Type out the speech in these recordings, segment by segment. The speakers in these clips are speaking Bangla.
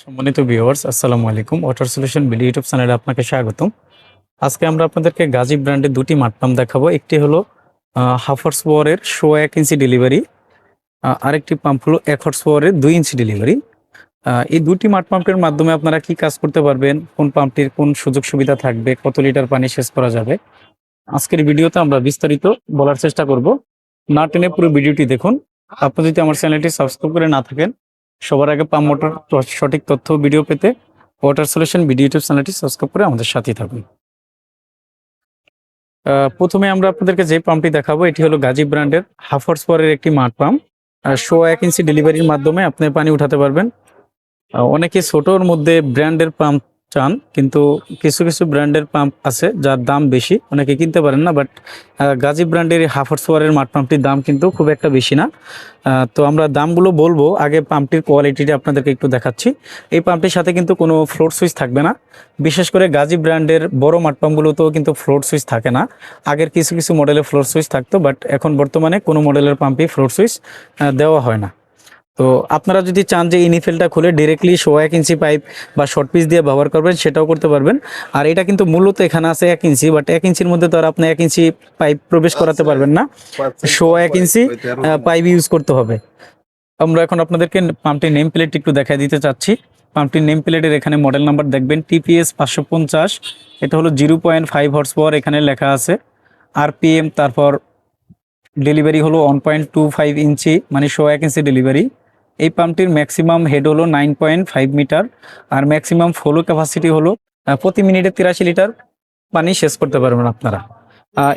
সম্মানিত ভিউয়ার্স আসসালামু আলাইকুম। ওয়াটার সলিউশন ভিডিও ইউটিউব চ্যানেলে আপনাকে স্বাগতম। আজকে আমরা আপনাদেরকে গাজী ব্র্যান্ডের দুটি মাঠ পাম্প দেখাবো। একটি হলো হাফার্স পাওয়ারের শো এক ইঞ্চি ডেলিভারি আরেকটি পাম্প হলো এক হর্স পাওয়ারের দুই ইঞ্চি ডেলিভারি এই দুটি মাঠ পাম্পের মাধ্যমে আপনারা কি কাজ করতে পারবেন, কোন পাম্পটির কোন সুযোগ সুবিধা থাকবে, কত লিটার পানি শেষ করা যাবে, আজকের ভিডিওতে আমরা বিস্তারিত বলার চেষ্টা করব। না টেনে পুরো ভিডিওটি দেখুন। আপনি যদি আমার চ্যানেলটি সাবস্ক্রাইব করে না থাকেন সবার আগে পাম্প মোটর সঠিক তথ্য ভিডিও পেতে ওয়াটার সলিউশন ভিডিও ইউটিউব চ্যানেলটি সাবস্ক্রাইব করে আমাদের সাথেই থাকুন। প্রথমে আমরা আপনাদেরকে যে পাম্পটি দেখাবো, এটি হলো গাজী ব্র্যান্ডের হাফ হর্স পাওয়ারের একটি মাঠ পাম্প। শো এক ইঞ্চি ডেলিভারির মাধ্যমে আপনি পানি উঠাতে পারবেন। অনেকে ছোটোর মধ্যে ব্র্যান্ডের পাম্প চান, কিন্তু কিছু কিছু ব্র্যান্ডের পাম্প আছে যার দাম বেশি। অনেকে কিনতে পারেন না বাট গাজী ব্র্যান্ডের এই পাওয়ারের মাঠ পাম্পটির দাম কিন্তু খুব একটা বেশি না। তো আমরা দামগুলো বলব, আগে পাম্পটির কোয়ালিটিটা আপনাদেরকে একটু দেখাচ্ছি। এই পাম্পটির সাথে কিন্তু কোনো ফ্লোর সুইচ থাকবে না। বিশেষ করে গাজী ব্র্যান্ডের বড় মাঠ পাম্পগুলোতেও কিন্তু ফ্লোর সুইচ থাকে না। আগের কিছু কিছু মডেলের ফ্লোর সুইচ থাকতো বাট এখন বর্তমানে কোনো মডেলের পাম্পই ফ্লোর সুইচ দেওয়া হয় না। তো আপনারা যদি চান যে ইনিফেলটা খুলে ডিরেক্টলি শো এক ইঞ্চি পাইপ বা শর্ট পিস দিয়ে ব্যবহার করবেন সেটাও করতে পারবেন। আর এটা কিন্তু মূলত এখানে আছে এক ইঞ্চি বাট এক ইঞ্চির মধ্যে তো আর আপনি এক ইঞ্চি পাইপ প্রবেশ করাতে পারবেন না। শো এক ইঞ্চি পাইপ ইউজ করতে হবে। আমরা এখন আপনাদেরকে পাম্পটির নেম প্লেট একটু দেখা দিতে চাচ্ছি। পাম্পটির নেম প্লেটের এখানে মডেল নাম্বার দেখবেন টিপিএস পাঁচশো পঞ্চাশ। এটা হলো zero point five horse power এখানে লেখা আছে। আরপিএম তারপর ডেলিভারি হলো one point two five inch মানে শো এক ইঞ্চি ডেলিভারি এই পাম্পটির ম্যাক্সিমাম হেড হলো নাইন পয়েন্ট ফাইভ মিটার আর ম্যাক্সিমাম ফ্লো ক্যাপাসিটি হলো প্রতি মিনিটে তিরাশি লিটার পানি শেষ করতে পারবেন আপনারা।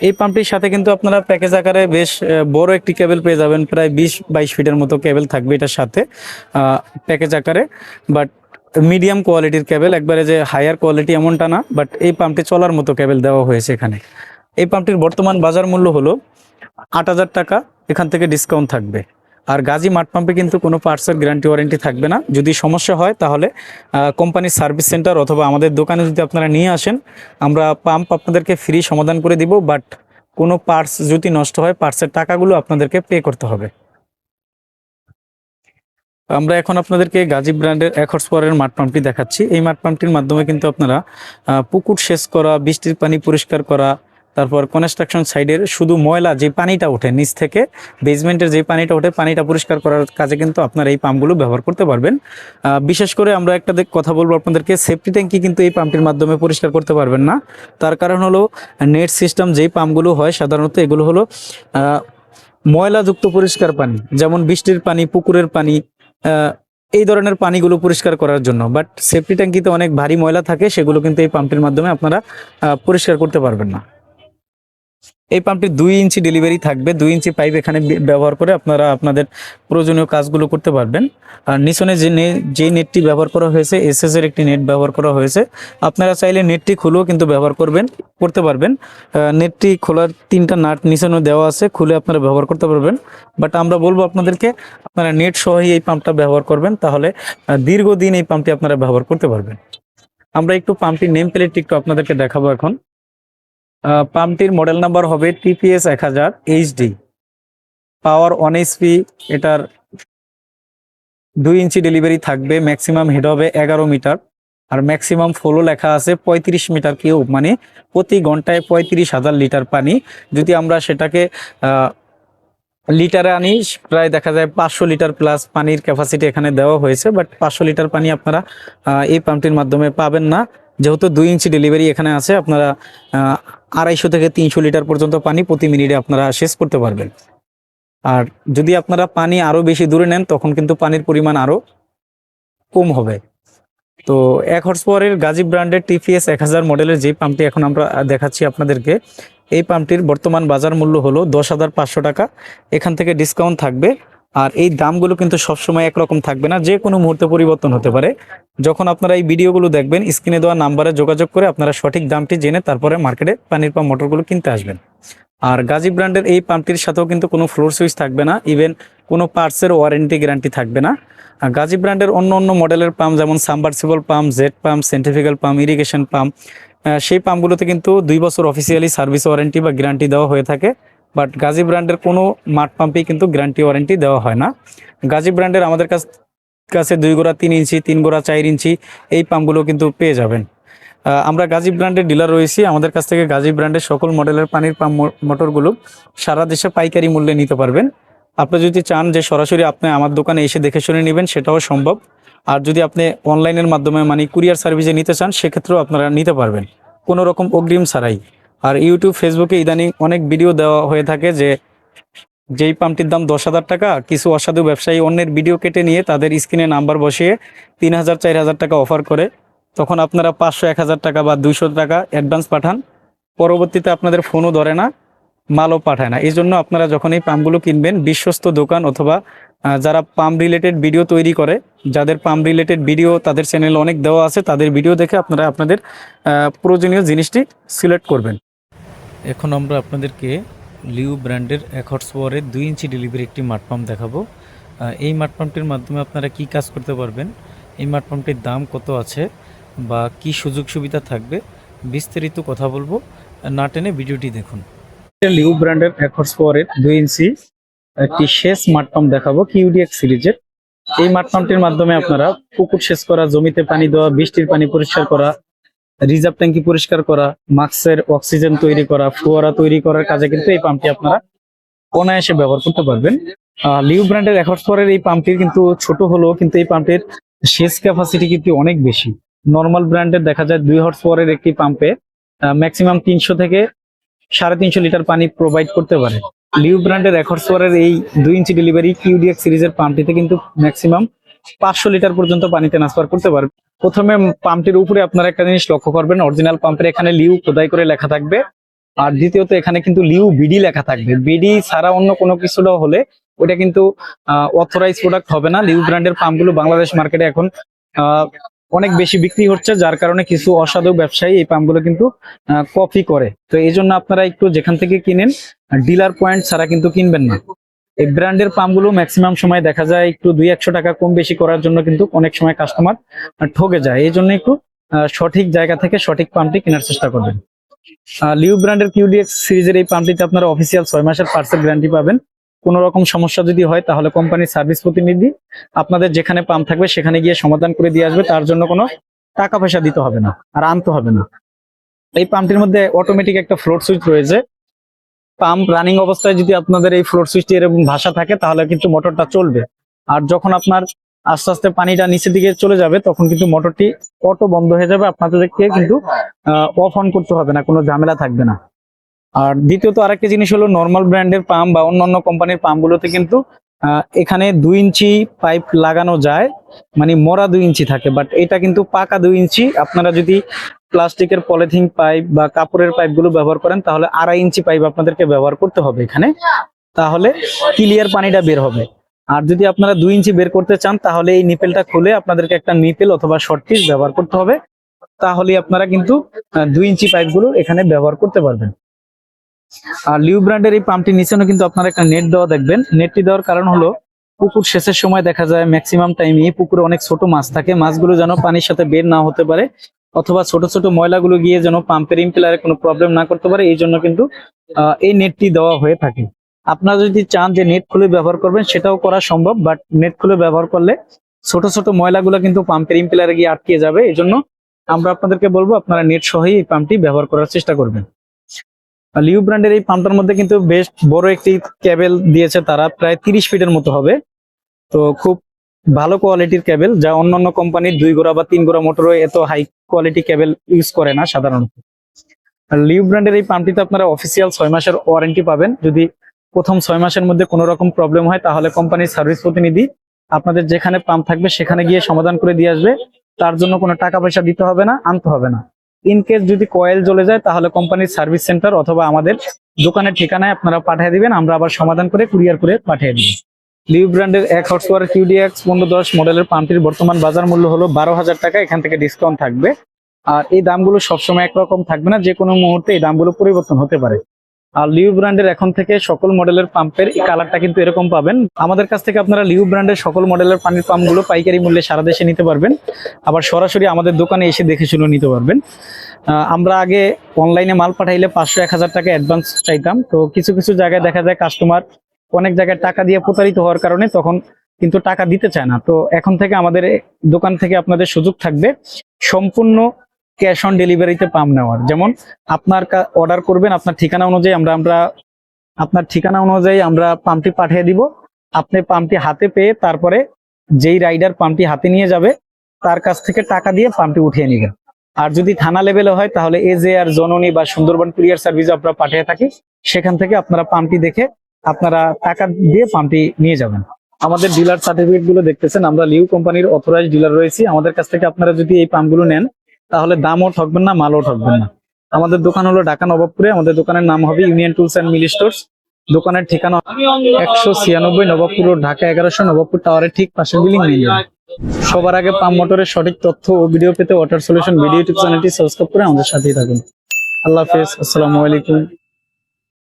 এই পাম্পটির সাথে কিন্তু আপনারা প্যাকেজ আকারে বেশ বড় একটি কেবল পেয়ে যাবেন, প্রায় বিশ বাইশ ফিটের মতো কেবল থাকবে এটার সাথে প্যাকেজ আকারে। বাট মিডিয়াম কোয়ালিটির কেবল একবারে যে হায়ার কোয়ালিটি এমনটা না বাট এই পাম্পটি চলার মতো কেবল দেওয়া হয়েছে এখানে। এই পাম্পটির বর্তমান বাজার মূল্য হলো আট হাজার টাকা, এখান থেকে ডিসকাউন্ট থাকবে। আর গাজী মাঠ পাম্পে কিন্তু কোনো পার্টসের গ্যারান্টি ওয়ারেন্টি থাকবে না। যদি সমস্যা হয় তাহলে কোম্পানির সার্ভিস সেন্টার অথবা আমাদের দোকানে যদি আপনারা নিয়ে আসেন, আমরা পাম্প আপনাদেরকে ফ্রি সমাধান করে দিব বাট কোনো পার্টস যদি নষ্ট হয় পার্টসের টাকাগুলো আপনাদেরকে পে করতে হবে। আমরা এখন আপনাদেরকে গাজী ব্র্যান্ডের এক হর্স পাওয়ারের মাঠ পাম্পটি দেখাচ্ছি। এই মাঠ পাম্পটির মাধ্যমে কিন্তু আপনারা পুকুর সেচ করা, বৃষ্টির পানি পরিষ্কার করা তারপর কনস্ট্রাকশন সাইডের শুধু ময়লা যে পানিটা ওঠে নিচ থেকে বেসমেন্টের যে পানিটা ওঠে, পানিটা পরিষ্কার করার কাজে কিন্তু আপনারা এই পাম্পগুলো ব্যবহার করতে পারবেন। বিশেষ করে আমরা একটা কথা বলব আপনাদেরকে সেফটি ট্যাঙ্কি কিন্তু এই পাম্পটির মাধ্যমে পরিষ্কার করতে পারবেন না। তার কারণ হলো নেট সিস্টেম যেই পাম্পগুলো হয়, সাধারণত এগুলো হলো ময়লাযুক্ত পরিষ্কার পানি, যেমন বৃষ্টির পানি, পুকুরের পানি এই ধরনের পানিগুলো পরিষ্কার করার জন্য। বাট সেফটি ট্যাঙ্কিতে অনেক ভারী ময়লা থাকে, সেগুলো কিন্তু এই পাম্পটির মাধ্যমে আপনারা পরিষ্কার করতে পারবেন না। এই পাম্পটি দুই ইঞ্চি ডেলিভারি থাকবে। দুই ইঞ্চি পাইপ এখানে ব্যবহার করে আপনারা আপনাদের প্রয়োজনীয় কাজগুলো করতে পারবেন। আর নিচনে যে যে নেটটি ব্যবহার করা হয়েছে এসএস এর একটি নেট ব্যবহার করা হয়েছে। আপনারা চাইলে নেটটি খুলেও কিন্তু ব্যবহার করবেন, করতে পারবেন। নেটটি খোলার তিনটা নাট নিচেও দেওয়া আছে, খুলে আপনারা ব্যবহার করতে পারবেন। বাট আমরা বলব আপনাদেরকে, আপনারা নেট সহই এই পাম্পটা ব্যবহার করবেন, তাহলে দীর্ঘদিন এই পাম্পটি আপনারা ব্যবহার করতে পারবেন। আমরা একটু পাম্পটির নেম প্লেটটি একটু আপনাদেরকে দেখাবো এখন। পাম্পটির মডেল নাম্বার হবে টিপিএস এক হাজার এইচডি পাওয়ার ওয়ান এইচপি এটার দুই ইঞ্চি ডেলিভারি থাকবে ম্যাক্সিমাম হেড হবে এগারো মিটার। আর ম্যাক্সিমাম ফ্লো লেখা আছে পঁয়ত্রিশ মিটার কিউব মানে প্রতি ঘন্টায় পঁয়ত্রিশ হাজার লিটার পানি। যদি আমরা সেটাকে লিটারে আনি, প্রায় দেখা যায় পাঁচশো লিটার প্লাস পানির ক্যাপাসিটি এখানে দেওয়া হয়েছে বাট পাঁচশো লিটার পানি আপনারা এই পাম্পটির মাধ্যমে পাবেন না। যেহেতু দুই ইঞ্চি ডেলিভারি এখানে আছে, আপনারা আড়াইশো থেকে তিনশো লিটার পর্যন্ত পানি প্রতি মিনিটে আপনারা শেষ করতে পারবেন। আর যদি আপনারা পানি আরও বেশি দূরে নেন, তখন কিন্তু পানির পরিমাণ আরও কম হবে। তো এক হর্স পাওয়ারের গাজী ব্র্যান্ডের টিপিএস এক হাজার মডেলের যে পাম্পটি এখন আমরা দেখাচ্ছি আপনাদেরকে, এই পাম্পটির বর্তমান বাজার মূল্য হলো দশ হাজার পাঁচশো টাকা। এখান থেকে ডিসকাউন্ট থাকবে আর এই দামগুলো কিন্তু সবসময় একরকম থাকবে না, যে কোনো মুহূর্তে পরিবর্তন হতে পারে। যখন আপনারা এই ভিডিওগুলো দেখবেন, স্ক্রিনে দেওয়া নাম্বারে যোগাযোগ করে আপনারা সঠিক দামটি জেনে তারপরে মার্কেটে পানির পাম্প মোটরগুলো কিনতে আসবেন। আর গাজী ব্র্যান্ডের এই পাম্পটির সাথেও কিন্তু কোনো ফ্লোর সুইচ থাকবে না, ইভেন কোনো পার্টসের ওয়ারেন্টি গ্যারান্টি থাকবে না। আর গাজী ব্র্যান্ডের অন্য অন্য মডেলের পাম্প যেমন submersible pump jet pump centrifugal pump, irrigation pump সেই পাম্পগুলোতে কিন্তু দুই বছর অফিসিয়ালি সার্ভিস ওয়ারেন্টি বা গ্যারান্টি দেওয়া হয়ে থাকে। বাট গাজী ব্র্যান্ডের কোনো মাঠ পাম্পেই কিন্তু গ্যারান্টি ওয়ারেন্টি দেওয়া হয় না। গাজী ব্র্যান্ডের আমাদের কাছ, কাছে দুই গোড়া তিন ইঞ্চি, তিন গোড়া চার ইঞ্চি এই পাম্পগুলো কিন্তু পেয়ে যাবেন। আমরা গাজী ব্র্যান্ডের ডিলার রয়েছি। আমাদের কাছ থেকে গাজী ব্র্যান্ডের সকল মডেলের পানির পাম্প মোটরগুলো সারা দেশে পাইকারি মূল্যে নিতে পারবেন। আপনি যদি চান যে সরাসরি আপনি আমার দোকানে এসে দেখে শুনে নেবেন, সেটাও সম্ভব। আর যদি আপনি অনলাইনের মাধ্যমে মানে কুরিয়ার সার্ভিসে নিতে চান, সেক্ষেত্রেও আপনারা নিতে পারবেন। কোনো রকম অগ্রিম ছাড়াই। আর ইউটিউব ফেসবুকে ইদানিং অনেক ভিডিও দেওয়া হয়ে থাকে যে যেই পাম্পটির দাম দশ হাজার টাকা, কিছু অসাধু ব্যবসায়ী অন্যের ভিডিও কেটে নিয়ে তাদের স্ক্রিনে নাম্বার বসিয়ে তিন হাজার, চার হাজার টাকা অফার করে। তখন আপনারা পাঁচশো, এক হাজার টাকা বা দুইশো টাকা অ্যাডভান্স পাঠান। পরবর্তীতে আপনাদের ফোনও ধরে না, মালও পাঠায় না। এই জন্য আপনারা যখন এই পাম্পগুলো কিনবেন, বিশ্বস্ত দোকান অথবা যারা পাম্প রিলেটেড ভিডিও তৈরি করে, যাদের পাম্প রিলেটেড ভিডিও তাদের চ্যানেলে অনেক দেওয়া আছে, তাদের ভিডিও দেখে আপনারা আপনাদের প্রয়োজনীয় জিনিসটি সিলেক্ট করবেন। এখন আমরা আপনাদেরকে লিউ ব্র্যান্ডের এক হর্স পাওয়ারের দুই ইঞ্চি ডেলিভারি একটি মাঠ পাম্প দেখাবো। এই মাঠ পাম্পটির মাধ্যমে আপনারা কি কাজ করতে পারবেন? এই মাঠ পাম্পটির দাম কত আছে? বা কি সুযোগ সুবিধা থাকবে? বিস্তারিত কথা বলব। না টেনে ভিডিওটি দেখুন। লিউ ব্র্যান্ডের এক হর্স পাওয়ারের দুই ইঞ্চি একটি শেষ মাঠ পাম্প দেখাবো কিউডিএক্স সিরিজের এই মাঠ পাম্পটির মাধ্যমে আপনারা পুকুর সেচ করা, জমিতে পানি দেওয়া, বৃষ্টির পানি পরিষ্কার করা রিজার্ভ ট্যাঙ্কি পরিষ্কার করা, মাস্কের অক্সিজেন তৈরি করা, ফোয়ারা তৈরি করার কাজে কিন্তু এই পাম্পটি আপনারা অনায়াসে ব্যবহার করতে পারবেন। লিউ ব্র্যান্ডের এক পরের এই পাম্পটির কিন্তু ছোট হলেও কিন্তু এই পাম্পটির সেচ ক্যাপাসিটি কিন্তু অনেক বেশি। নর্মাল ব্র্যান্ডের দেখা যায় দুই হর্স পাওয়ারের একটি পাম্পে ম্যাক্সিমাম তিনশো থেকে সাড়ে তিনশো লিটার পানি প্রোভাইড করতে পারে। লিউ ব্র্যান্ডের এক হর্স এই দুই ইঞ্চি ডেলিভারি কিউডিএক্স সিরিজের পাম্পটিতে কিন্তু ম্যাক্সিমাম পাঁচশো লিটার পর্যন্ত পানি ট্রান্সফার করতে পারবে। প্রথমে পাম্পটির উপরে আপনারা একটা জিনিস লক্ষ্য করবেন অরিজিনাল পাম্পের এখানে লিউ খোদাই করে লেখা থাকবে। আর দ্বিতীয়ত এখানে কিন্তু লিউ বিডি লেখা থাকবে। বিডি ছাড়া অন্য কোনো কিছুটা হলে ওটা কিন্তু অথরাইজ প্রোডাক্ট হবে না। লিউ ব্র্যান্ডের পাম্পগুলো বাংলাদেশ মার্কেটে এখন অনেক বেশি বিক্রি হচ্ছে, যার কারণে কিছু অসাধু ব্যবসায়ী এই পাম্পগুলো কিন্তু কপি করে। তো এই জন্য আপনারা একটু যেখান থেকে কিনেন ডিলার পয়েন্ট ছাড়া কিন্তু কিনবেন না। এই ব্র্যান্ডের পাম্পগুলো ম্যাক্সিমাম সময় দেখা যায় একটু দুই একশো টাকা কম বেশি করার জন্য কিন্তু অনেক সময় কাস্টমার ঠকে যায়। এই জন্য একটু সঠিক জায়গা থেকে সঠিক পাম্পটি কেনার চেষ্টা করবেন। লিউ ব্র্যান্ডের কিউডিএক্স সিরিজের এই পাম্পটিতে আপনারা অফিসিয়াল ছয় মাসের পার্সেল গ্যারান্টি পাবেন। কোনো রকম সমস্যা যদি হয়, তাহলে কোম্পানির সার্ভিস প্রতিনিধি আপনাদের যেখানে পাম্প থাকবে, সেখানে গিয়ে সমাধান করে দিয়ে আসবে। তার জন্য কোনো টাকা পয়সা দিতে হবে না, আর আনতে হবে না। এই পাম্পটির মধ্যে অটোমেটিক একটা ফ্লোট সুইচ রয়েছে। পাম্প রানিং অবস্থায় যদি আপনাদের এই ফ্লোর সুইচটি এরকম ভাষা থাকে, তাহলে কিন্তু মোটরটা চলবে। আর যখন আপনার আস্তে আস্তে পানিটা নিচের দিকে চলে যাবে, তখন কিন্তু মোটরটি অটো বন্ধ হয়ে যাবে। আপনাদেরকে কিন্তু অফ অন করতে হবে না, কোনো ঝামেলা থাকবে না। আর দ্বিতীয়ত আরেকটা জিনিস হলো নর্মাল ব্র্যান্ডের পাম্প বা অন্যান্য কোম্পানির পাম্পগুলোতে কিন্তু এখানে দুই ইঞ্চি পাইপ লাগানো যায় মানে মরা দুই ইঞ্চি থাকে বাট এটা কিন্তু পাকা দুই ইঞ্চি। আপনারা যদি প্লাস্টিকের পলিথিন পাইপ বা কাপড়ের পাইপগুলো ব্যবহার করেন, তাহলে আড়াই ইঞ্চি পাইপ আপনাদেরকে ব্যবহার করতে হবে এখানে। তাহলে ক্লিয়ার পানিটা বের হবে। আর যদি আপনারা দুই ইঞ্চি বের করতে চান, তাহলে এই নিপেলটা খুলে আপনাদেরকে একটা নিপেল অথবা শর্ট পিস ব্যবহার করতে হবে। তাহলেই আপনারা কিন্তু দুই ইঞ্চি পাইপগুলো এখানে ব্যবহার করতে পারবেন। আর লিউ ব্র্যান্ডের এই পাম্পটির নিচেও কিন্তু আপনারা একটা নেট দেওয়া দেখবেন। নেটটি দেওয়ার কারণ হলো, পুকুর শেষের সময় দেখা যায় ম্যাক্সিমাম টাইমে পুকুরে অনেক ছোট মাছ থাকে। মাছগুলো যেন পানির সাথে বের না হতে পারে, অথবা ছোট ছোট ময়লাগুলো গিয়ে যেন পাম্পের ইম্পেলারে কোনো প্রবলেম না করতে পারে এই জন্য কিন্তু এই নেটটি দেওয়া হয়ে থাকে। আপনারা যদি চান যে নেট খুলে ব্যবহার করবেন, সেটাও করা সম্ভব বাট নেট খুলে ব্যবহার করলে ছোট ছোট ময়লাগুলো কিন্তু পাম্পের ইম্পেলারে গিয়ে আটকে যাবে। এই জন্য আমরা আপনাদেরকে বলব, আপনারা নেট সহই এই পাম্পটি ব্যবহার করার চেষ্টা করবেন। লিউ ব্র্যান্ডের এই পাম্পটার মধ্যে কিন্তু বেশ বড় একটি কেবল দিয়েছে তারা, প্রায় তিরিশ ফিটের মতো হবে। তো খুব ভালো কোয়ালিটির কেবল যা অন্যান্য কোম্পানির দুই গোড়া বা তিন গোড়া মোটরও এত হাই কোয়ালিটি কেবল ইউজ করে না সাধারণত। আর লিউ ব্র্যান্ডের এই পাম্পটিতে আপনারা অফিসিয়াল ছয় মাসের ওয়ারেন্টি পাবেন। যদি প্রথম ছয় মাসের মধ্যে কোনো রকম প্রবলেম হয়, তাহলে কোম্পানির সার্ভিস প্রতিনিধি আপনাদের যেখানে পাম্প থাকবে সেখানে গিয়ে সমাধান করে দিয়ে আসবে। তার জন্য কোনো টাকা পয়সা দিতে হবে না, আনতে হবে না। ইন কেস যদি কয়েল জ্বলে যায়, তাহলে কোম্পানির সার্ভিস সেন্টার অথবা আমাদের দোকানের ঠিকানায় আপনারা পাঠিয়ে দিবেন, আমরা আবার সমাধান করে কুরিয়ার করে পাঠিয়ে দিই লিউ ব্র্যান্ডের এক হর্সওয়ার কিউডিএক্স পনেরো দশ মডেলের পাম্পটির বর্তমান বাজার মূল্য হলো বারো হাজার টাকা, এখান থেকে ডিসকাউন্ট থাকবে। আর এই দামগুলো সবসময় একরকম থাকবে না যে কোনো মুহূর্তে এই দামগুলো পরিবর্তন হতে পারে। আর লিউ ব্র্যান্ডের এখন থেকে সকল মডেলের পাম্পের এই কালারটা কিন্তু এরকম পাবেন। আমাদের কাছ থেকে আপনারা লিউ ব্র্যান্ডের সকল মডেলের পানির পাম্পগুলো পাইকারি মূল্যে সারা দেশে নিতে পারবেন। আবার সরাসরি আমাদের দোকানে এসে দেখে শুনে নিতে পারবেন। আমরা আগে অনলাইনে মাল পাঠাইলে পাঁচশো, এক হাজার টাকা অ্যাডভান্স চাইতাম। তো কিছু কিছু জায়গায় দেখা যায় কাস্টমার অনেক জায়গায় টাকা দিয়ে প্রতারিত হওয়ার কারণে তখন কিন্তু টাকা দিতে চায় না। তো এখন থেকে আমাদের দোকান থেকে আপনাদের সুযোগ থাকবে। সম্পূর্ণ ক্যাশ অন ডেলিভারিতে পাম্প নেওয়ার। যেমন আপনার অর্ডার করবেন, আপনার ঠিকানা অনুযায়ী আমরা আমরা আপনার ঠিকানা অনুযায়ী আমরা পাম্পটি পাঠিয়ে দিব। আপনি পাম্পটি হাতে পেয়ে তারপরে যেই রাইডার পাম্পটি হাতে নিয়ে যাবে, তার কাছ থেকে টাকা দিয়ে পাম্পটি উঠিয়ে নেবেন। আর যদি থানা লেভেলে হয়, তাহলে এজে আর জননী বা সুন্দরবন কুরিয়ার সার্ভিস আমরা পাঠিয়ে থাকি। সেখান থেকে আপনারা পাম্পটি দেখে আপনারা টাকা দিয়ে পাম্পটি নিয়ে যাবেন। আমাদের ডিলার সার্টিফিকেটগুলো দেখতেছেন, আমরা লিউ কোম্পানির অথরাইজ ডিলার রয়েছি। আমাদের কাছ থেকে আপনারা যদি এই পাম্পগুলো নেন তাহলে দামও ঠকবেন না, মালও ঠকবেন না। আমাদের দোকান হলো ঢাকা নবাবপুরে। আমাদের দোকানের নাম হবে union tools and milli stores. দোকানের ঠিকানা একশো ছিয়ানব্বই নবাবপুর ঢাকা এগারোশো, নবাবপুর টাওয়ারের ঠিক পাশের বিলিং মেইন সবার আগে পাম মোটরের সঠিক তথ্য ও ভিডিও পেতে ওয়াটার সলিউশন ভিডিও ইউটিউব চ্যানেলটি সাবস্ক্রাইব করে আমাদের সাথেই থাকুন। আল্লাহ হাফেজ, আসসালামু আলাইকুম।